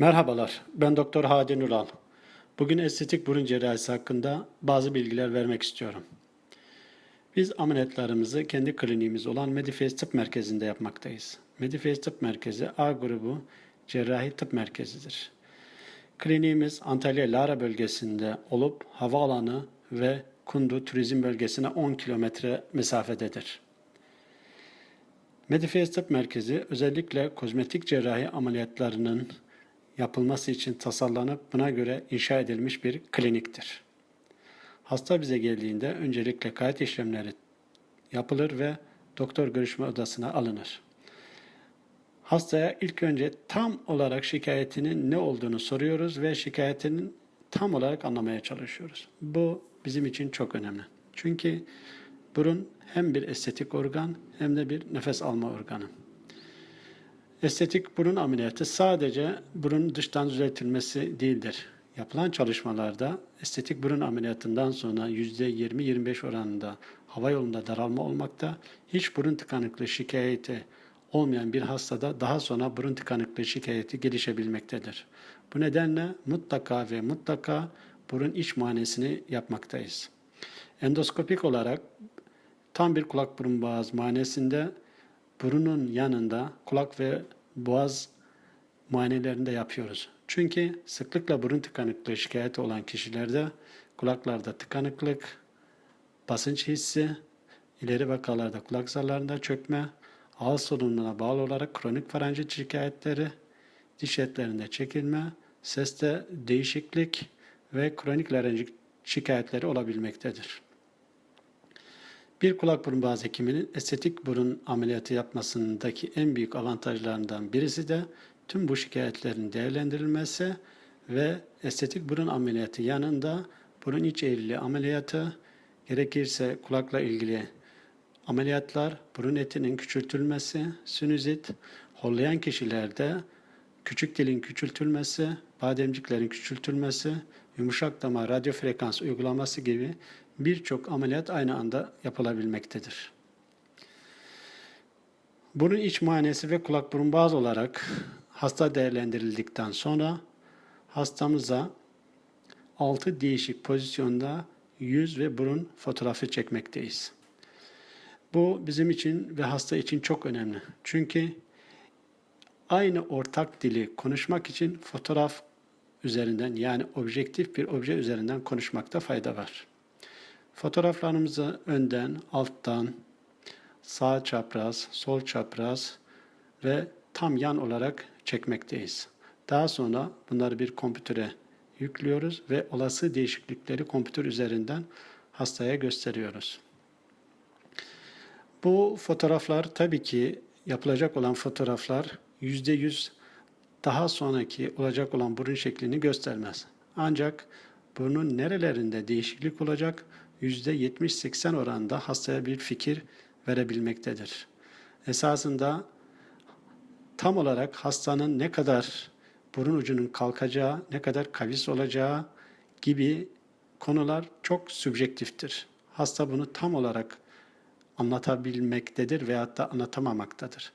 Merhabalar, ben Doktor Hadi Nural. Bugün estetik burun cerrahisi hakkında bazı bilgiler vermek istiyorum. Biz ameliyatlarımızı kendi kliniğimiz olan Mediface Tıp Merkezi'nde yapmaktayız. Mediface Tıp Merkezi A grubu cerrahi tıp merkezidir. Kliniğimiz Antalya Lara bölgesinde olup havaalanı ve Kundu turizm bölgesine 10 kilometre mesafededir. Mediface Tıp Merkezi özellikle kozmetik cerrahi ameliyatlarının yapılması için tasarlanıp buna göre inşa edilmiş bir kliniktir. Hasta bize geldiğinde öncelikle kayıt işlemleri yapılır ve doktor görüşme odasına alınır. Hastaya ilk önce tam olarak şikayetinin ne olduğunu soruyoruz ve şikayetinin tam olarak anlamaya çalışıyoruz. Bu bizim için çok önemli. Çünkü burun hem bir estetik organ hem de bir nefes alma organı. Estetik burun ameliyatı sadece burun dıştan düzeltilmesi değildir. Yapılan çalışmalarda estetik burun ameliyatından sonra %20-25 oranında hava yolunda daralma olmakta, hiç burun tıkanıklığı şikayeti olmayan bir hastada daha sonra burun tıkanıklığı şikayeti gelişebilmektedir. Bu nedenle mutlaka ve mutlaka burun iç muayenesini yapmaktayız. Endoskopik olarak tam bir kulak burun boğaz muayenesinde burunun yanında kulak ve boğaz muayenelerini de yapıyoruz. Çünkü sıklıkla burun tıkanıklığı şikayeti olan kişilerde kulaklarda tıkanıklık, basınç hissi, ileri vakalarda kulak zarlarında çökme, ağız solunumuna bağlı olarak kronik faranjit şikayetleri, diş etlerinde çekilme, seste değişiklik ve kronik larenjit şikayetleri olabilmektedir. Bir kulak burun boğaz hekiminin estetik burun ameliyatı yapmasındaki en büyük avantajlarından birisi de tüm bu şikayetlerin değerlendirilmesi ve estetik burun ameliyatı yanında burun iç eğriliği ameliyatı, gerekirse kulakla ilgili ameliyatlar, burun etinin küçültülmesi, sinüzit, hollayan kişilerde küçük dilin küçültülmesi, bademciklerin küçültülmesi, yumuşak damar radyo frekans uygulaması gibi birçok ameliyat aynı anda yapılabilmektedir. Burun iç muayenesi ve kulak burun boğaz olarak hasta değerlendirildikten sonra hastamıza 6 değişik pozisyonda yüz ve burun fotoğrafı çekmekteyiz. Bu bizim için ve hasta için çok önemli. Çünkü aynı ortak dili konuşmak için fotoğraf üzerinden yani objektif bir obje üzerinden konuşmakta fayda var. Fotoğraflarımızı önden, alttan, sağ çapraz, sol çapraz ve tam yan olarak çekmekteyiz. Daha sonra bunları bir kompütöre yüklüyoruz ve olası değişiklikleri kompütür üzerinden hastaya gösteriyoruz. Bu fotoğraflar tabii ki yapılacak olan fotoğraflar yüzde yüz daha sonraki olacak olan burun şeklini göstermez. Ancak burnun nerelerinde değişiklik olacak %70-80 oranında hastaya bir fikir verebilmektedir. Esasında tam olarak hastanın ne kadar burun ucunun kalkacağı, ne kadar kavis olacağı gibi konular çok sübjektiftir. Hasta bunu tam olarak anlatabilmektedir veyahut da anlatamamaktadır.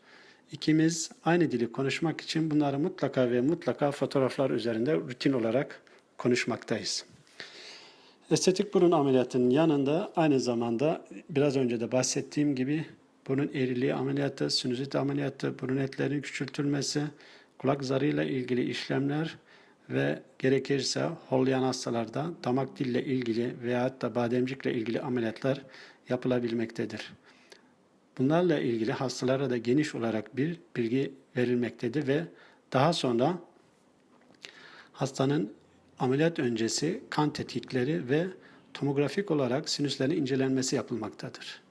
İkimiz aynı dili konuşmak için bunları mutlaka ve mutlaka fotoğraflar üzerinde rutin olarak konuşmaktayız. Estetik burun ameliyatının yanında aynı zamanda biraz önce de bahsettiğim gibi burun eğriliği ameliyatı, sinüzit ameliyatı, burun etlerinin küçültülmesi, kulak zarıyla ilgili işlemler ve gerekirse hollayan hastalarda damak dille ilgili veyahut da bademcikle ilgili ameliyatlar yapılabilmektedir. Bunlarla ilgili hastalara da geniş olarak bir bilgi verilmektedir ve daha sonra hastanın ameliyat öncesi kan tetkikleri ve tomografik olarak sinüslerin incelenmesi yapılmaktadır.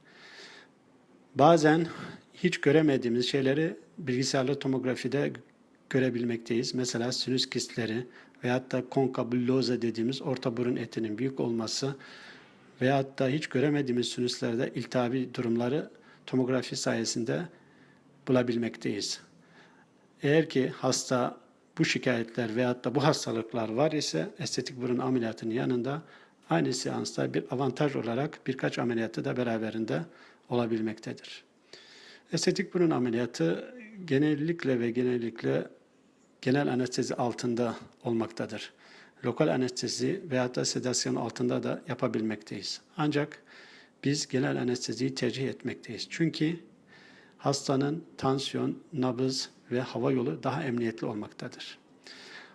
Bazen hiç göremediğimiz şeyleri bilgisayarlı tomografide görebilmekteyiz. Mesela sinüs kistleri veyahut da konkabulloza dediğimiz orta burun etinin büyük olması veyahut da hiç göremediğimiz sinüslerde iltihabi durumları tomografi sayesinde bulabilmekteyiz. Eğer ki hasta bu şikayetler veyahut da bu hastalıklar var ise estetik burun ameliyatının yanında aynı seansta bir avantaj olarak birkaç ameliyatı da beraberinde olabilmektedir. Estetik burun ameliyatı genellikle ve genellikle genel anestezi altında olmaktadır. Lokal anestezi veya da sedasyon altında da yapabilmekteyiz. Ancak biz genel anesteziyi tercih etmekteyiz. Çünkü hastanın tansiyon, nabız ve hava yolu daha emniyetli olmaktadır.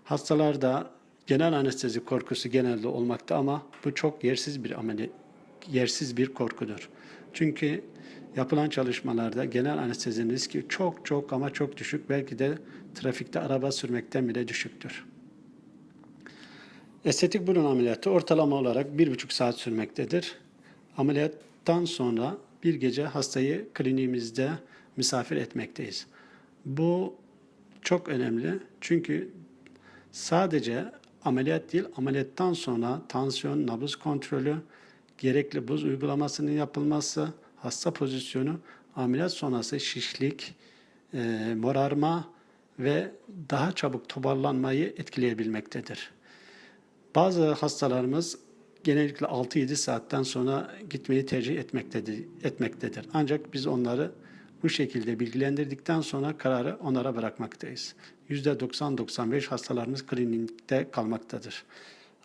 Hastalarda genel anestezi korkusu genelde olmakta ama bu çok yersiz bir ameli, yersiz bir korkudur. Çünkü yapılan çalışmalarda genel anestezinin riski çok çok ama çok düşük. Belki de trafikte araba sürmekten bile düşüktür. Estetik burun ameliyatı ortalama olarak bir buçuk saat sürmektedir. Ameliyattan sonra bir gece hastayı kliniğimizde misafir etmekteyiz. Bu çok önemli çünkü sadece ameliyat değil, ameliyattan sonra tansiyon, nabız kontrolü, gerekli buz uygulamasının yapılması, hasta pozisyonu, ameliyat sonrası şişlik, e, morarma ve daha çabuk toparlanmayı etkileyebilmektedir. Bazı hastalarımız genellikle 6-7 saatten sonra gitmeyi tercih etmektedir, etmektedir. Ancak biz onları bu şekilde bilgilendirdikten sonra kararı onlara bırakmaktayız. %90-95 hastalarımız klinikte kalmaktadır.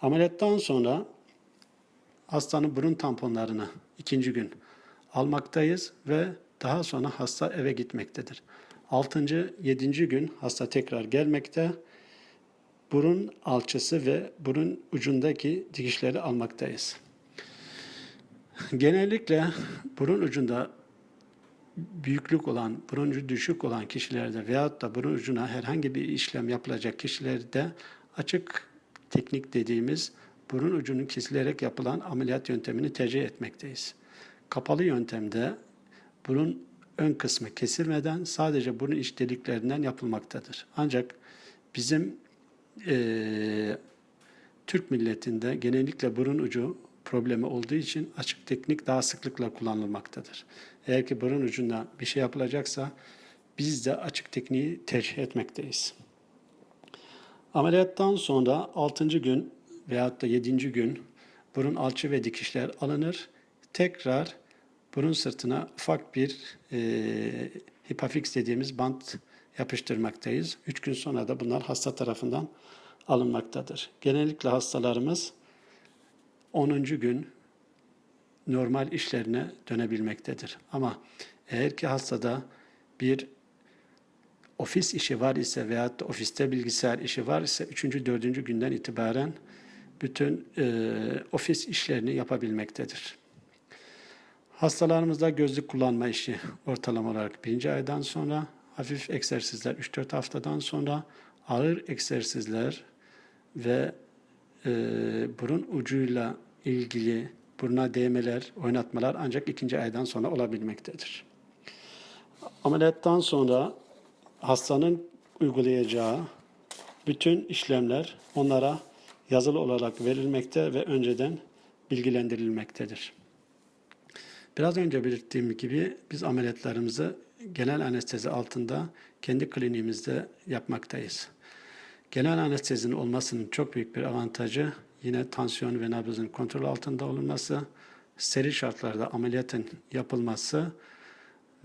Ameliyattan sonra hastanın burun tamponlarını ikinci gün almaktayız ve daha sonra hasta eve gitmektedir. 6. 7. gün hasta tekrar gelmekte. Burun alçısı ve burun ucundaki dikişleri almaktayız. Genellikle burun ucunda büyüklük olan, burun ucu düşük olan kişilerde veyahut da burun ucuna herhangi bir işlem yapılacak kişilerde açık teknik dediğimiz burun ucunun kesilerek yapılan ameliyat yöntemini tercih etmekteyiz. Kapalı yöntemde burun ön kısmı kesilmeden sadece burun iç deliklerinden yapılmaktadır. Ancak bizim e, Türk milletinde genellikle burun ucu problemi olduğu için açık teknik daha sıklıkla kullanılmaktadır. Eğer ki burun ucunda bir şey yapılacaksa biz de açık tekniği tercih etmekteyiz. Ameliyattan sonra 6. gün veyahut da 7. gün burun alçı ve dikişler alınır. Tekrar burun sırtına ufak bir e, hipafix dediğimiz bant yapıştırmaktayız. 3 gün sonra da bunlar hasta tarafından alınmaktadır. Genellikle hastalarımız 10. gün normal işlerine dönebilmektedir. Ama eğer ki hastada bir ofis işi var ise veya ofiste bilgisayar işi var ise 3. 4. günden itibaren bütün e, ofis işlerini yapabilmektedir. Hastalarımızda gözlük kullanma işi ortalama olarak birinci aydan sonra, hafif egzersizler 3-4 haftadan sonra, ağır egzersizler ve e, burun ucuyla ilgili buruna değmeler, oynatmalar ancak ikinci aydan sonra olabilmektedir. Ameliyattan sonra hastanın uygulayacağı bütün işlemler onlara yazılı olarak verilmekte ve önceden bilgilendirilmektedir. Biraz önce belirttiğim gibi biz ameliyatlarımızı genel anestezi altında kendi kliniğimizde yapmaktayız. Genel anestezinin olmasının çok büyük bir avantajı yine tansiyon ve nabzın kontrol altında olunması, steril şartlarda ameliyatın yapılması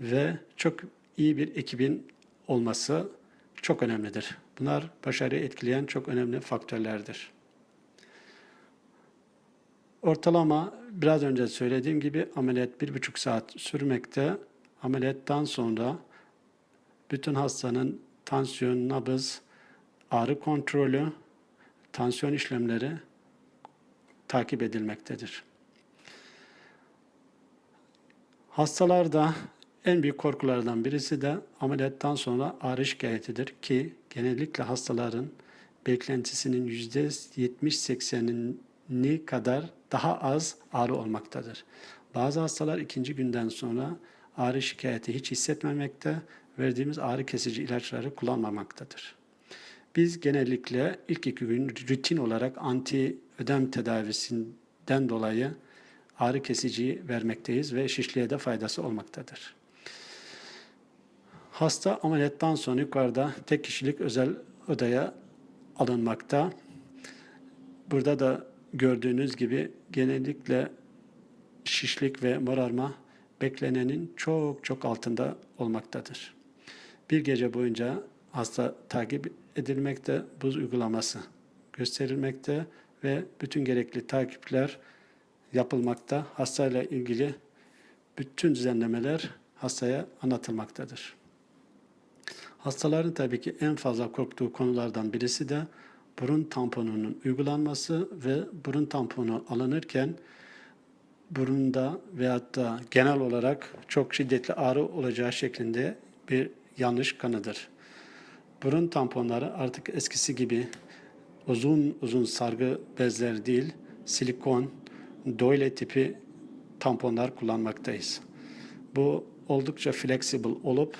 ve çok iyi bir ekibin olması çok önemlidir. Bunlar başarıyı etkileyen çok önemli faktörlerdir. Ortalama biraz önce söylediğim gibi ameliyat bir buçuk saat sürmekte. Ameliyattan sonra bütün hastanın tansiyon, nabız, ağrı kontrolü, tansiyon işlemleri takip edilmektedir. Hastalarda en büyük korkulardan birisi de ameliyattan sonra ağrı şikayetidir ki genellikle hastaların beklentisinin %70-80'ini kadar daha az ağrı olmaktadır. Bazı hastalar ikinci günden sonra ağrı şikayeti hiç hissetmemekte, verdiğimiz ağrı kesici ilaçları kullanmamaktadır. Biz genellikle ilk iki gün rutin olarak anti ödem tedavisinden dolayı ağrı kesici vermekteyiz ve şişliğe de faydası olmaktadır. Hasta ameliyattan sonra yukarıda tek kişilik özel odaya alınmakta. Burada da gördüğünüz gibi genellikle şişlik ve morarma beklenenin çok çok altında olmaktadır. Bir gece boyunca hasta takip edilmekte buz uygulaması gösterilmekte ve bütün gerekli takipler yapılmakta. Hastayla ilgili bütün düzenlemeler hastaya anlatılmaktadır. Hastaların tabii ki en fazla korktuğu konulardan birisi de burun tamponunun uygulanması ve burun tamponu alınırken burunda veyahut da genel olarak çok şiddetli ağrı olacağı şeklinde bir yanlış kanıdır. Burun tamponları artık eskisi gibi uzun uzun sargı bezler değil, silikon, doyle tipi tamponlar kullanmaktayız. Bu oldukça flexible olup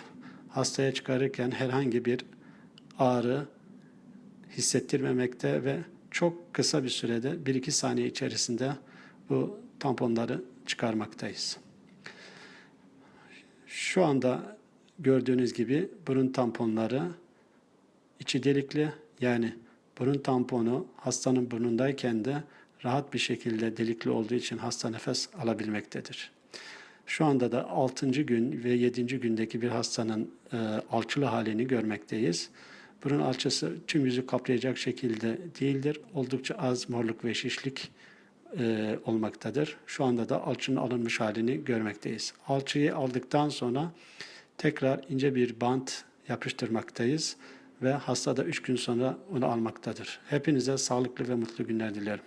hastaya çıkarırken herhangi bir ağrı hissettirmemekte ve çok kısa bir sürede 1-2 saniye içerisinde bu tamponları çıkarmaktayız. Şu anda gördüğünüz gibi burun tamponları içi delikli yani burun tamponu hastanın burnundayken de rahat bir şekilde delikli olduğu için hasta nefes alabilmektedir. Şu anda da 6. gün ve 7. gündeki bir hastanın e, alçılı halini görmekteyiz. Burun alçısı tüm yüzü kaplayacak şekilde değildir. Oldukça az morluk ve şişlik e, olmaktadır. Şu anda da alçının alınmış halini görmekteyiz. Alçıyı aldıktan sonra tekrar ince bir bant yapıştırmaktayız ve hasta da 3 gün sonra onu almaktadır. Hepinize sağlıklı ve mutlu günler dilerim.